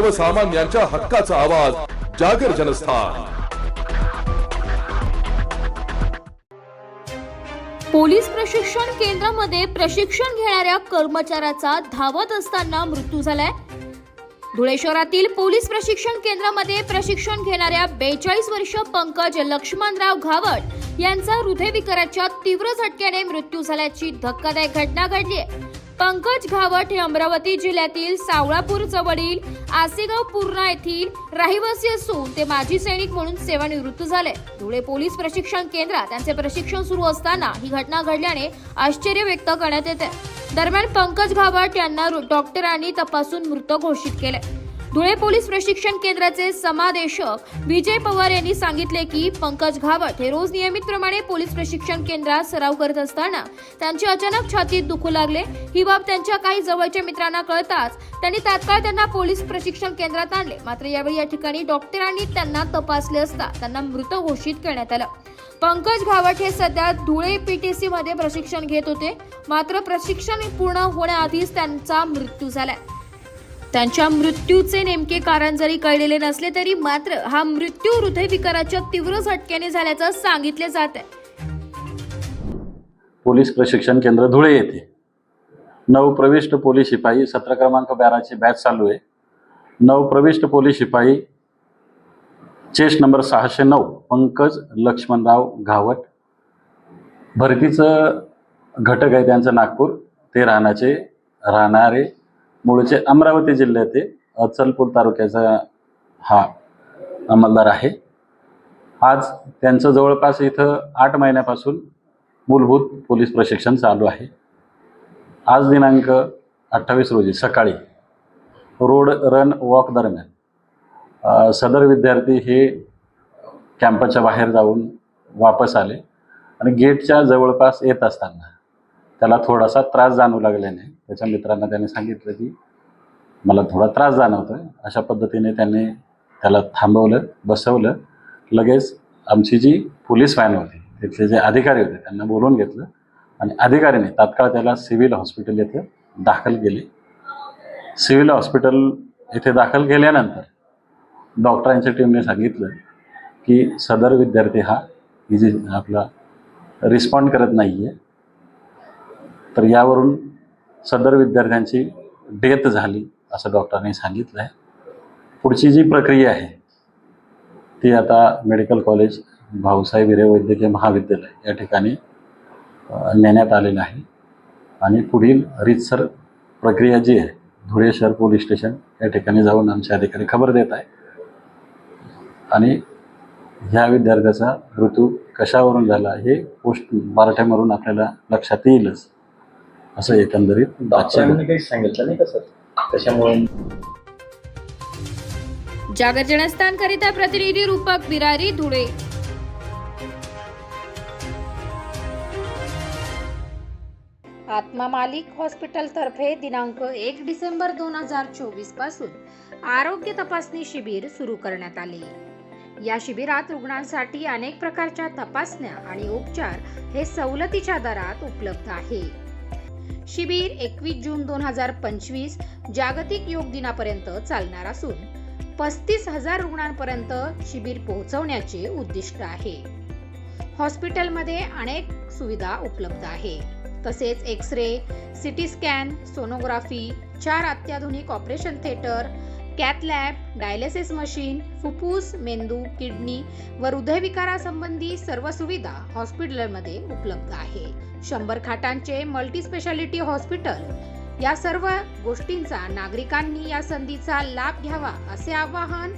सर्वसामान्यांच्या हक्काचा आवाज जागर जनस्थान. पोलीस प्रशिक्षण केंद्रामध्ये प्रशिक्षण घेणाऱ्या कर्मचाऱ्याचा धावत असताना मृत्यू झालाय. धुळे शहरातील पोलीस प्रशिक्षण केंद्रामध्ये प्रशिक्षण घेणाऱ्या बेचाळीस वर्ष पंकज लक्ष्मणराव घावट यांचा हृदयविकाराच्या तीव्र झटक्याने मृत्यू झाल्याची धक्कादायक घटना घडली आहे. पंकज घावट हे अमरावती जिल्ह्यातील सावळापूर जवळील आसेगाव पूर्णा येथील रहिवासी असून ते माजी सैनिक म्हणून सेवानिवृत्त झाले. धुळे पोलीस प्रशिक्षण केंद्रात त्यांचे प्रशिक्षण सुरू असताना ही घटना घडल्याने आश्चर्य व्यक्त करण्यात येते. दरम्यान पंकज घावट यांना रु- डॉक्टरांनी तपासून मृत घोषित केले. धुळे पोलीस प्रशिक्षण केंद्राचे समादेशक विजय पवार यांनी सांगितले की पंकज घावट हे रोज नियमितप्रमाणे पोलीस प्रशिक्षण केंद्रात सराव करत असताना त्यांची अचानक छातीत दुखू लागले. ही बाब त्यांच्या काही जवळच्या मित्रांना कळताच त्यांनी तात्काळ त्यांना पोलीस प्रशिक्षण केंद्रात आणले. मात्र यावेळी या ठिकाणी डॉक्टरांनी त्यांना तपासले असता त्यांना मृत घोषित करण्यात आलं. पंकज घावट हे सध्या धुळे पीटीसी मध्ये प्रशिक्षण घेत होते. मात्र प्रशिक्षण पूर्ण होण्याआधीच त्यांचा मृत्यू झालाय. त्यांच्या मृत्यूचे नेमके कारण जरी कळलेले नसले तरी मात्र हा मृत्यू हृदयविकाराच्या तीव्र झटक्याने झाल्याचं सांगितले जात आहे. पोलीस प्रशिक्षण केंद्र धुळे येथे. नवप्रविष्ट पोलीस शिपाई सत्र क्रमांक बाराची बॅच चालू आहे. नवप्रविष्ट पोलीस शिपाई चेस्ट नंबर सहाशे नऊ पंकज लक्ष्मणराव घावट. भरतीचं घटक आहे त्यांचं नागपूर. ते राहण्याचे राहणारे मूळचे अमरावती जिल्ह्याचे अचलपूर तालुक्याचा हा अंमलदार आहे. आज त्यांचं जवळपास इथं आठ महिन्यापासून मूलभूत पोलीस प्रशिक्षण चालू आहे. आज दिनांक अठ्ठावीस रोजी सकाळी रोड रन वॉक दरम्यान सदर विद्यार्थी हे कॅम्पसच्या बाहेर जाऊन वापस आले आणि गेटच्या जवळपास येत असताना त्याला थोडासा त्रास जाणू लागल्याने त्याच्या मित्रांना त्याने सांगितलं की मला थोडा त्रास जाणवतोय. अशा पद्धतीने त्यांनी त्याला थांबवलं बसवलं. लगेच आमची जी पोलीस व्हॅन होती तिथले जे अधिकारी होते त्यांना बोलवून घेतलं. आणि अधिकाऱ्याने तात्काळ त्याला सिव्हिल हॉस्पिटल येथे दाखल केले. सिव्हिल हॉस्पिटल येथे दाखल केल्यानंतर डॉक्टरांच्या टीमने सांगितलं की सदर विद्यार्थी हा इजी आपला रिस्पॉन्ड करत नाही आहे तर यावरून सदर विद्यार्थ्यांची डेथ झाली असं डॉक्टरांनी सांगितलं आहे पुढची जी प्रक्रिया आहे ती आता मेडिकल कॉलेज भाऊसाहेब हिरे वैद्यकीय महाविद्यालय या ठिकाणी नेण्यात आलेलं आहे. आणि पुढील रीतसर प्रक्रिया जी आहे धुळे शहर पोलीस स्टेशन या ठिकाणी जाऊन आमचे अधिकारी खबर देत आहे आणि ह्या विद्यार्थ्याचा मृत्यू कशावरून झाला हे पोस्ट मराठ्यामधून आपल्याला लक्षात येईलच. असं एकंदरीत आजच्या डॉक्टरांनी काही सांगितलं नाही का सर? त्याच्यामुळे जागर जनस्थानकरिता प्रतिनिधी रूपक बिरारी धुळे. आत्मा मालिक हॉस्पिटलतर्फे दिनांक एक डिसेंबर दोन हजार चोवीसपासून आरोग्य तपासणी शिबिर सुरू करण्यात आले. या शिबिरात रुग्णांसाठी अनेक प्रकारच्या तपासण्या आणि उपचार हे सवलतीच्या दरात उपलब्ध आहे. शिबिर एकवीस जून दोन हजार पंचवीस जागतिक योग दिनापर्यंत चालणार असून पस्तीस हजार रुग्णांपर्यंत शिबिर पोहोचवण्याचे उद्दिष्ट आहे. हॉस्पिटलमध्ये अनेक सुविधा उपलब्ध आहे. तसेच X ray CT scan sonography चार अत्याधुनिक operation theatre cath lab dialysis machine फुफ्फुस मेंदू किडनी व हृदयविकारासंबंधी सर्व सुविधा हॉस्पिटलमध्ये उपलब्ध आहे. शंभर खाटांचे मल्टी स्पेशालिटी हॉस्पिटल. या सर्व गोष्टींचा नागरिकांनी या संधीचा लाभ घ्यावा असे आवाहन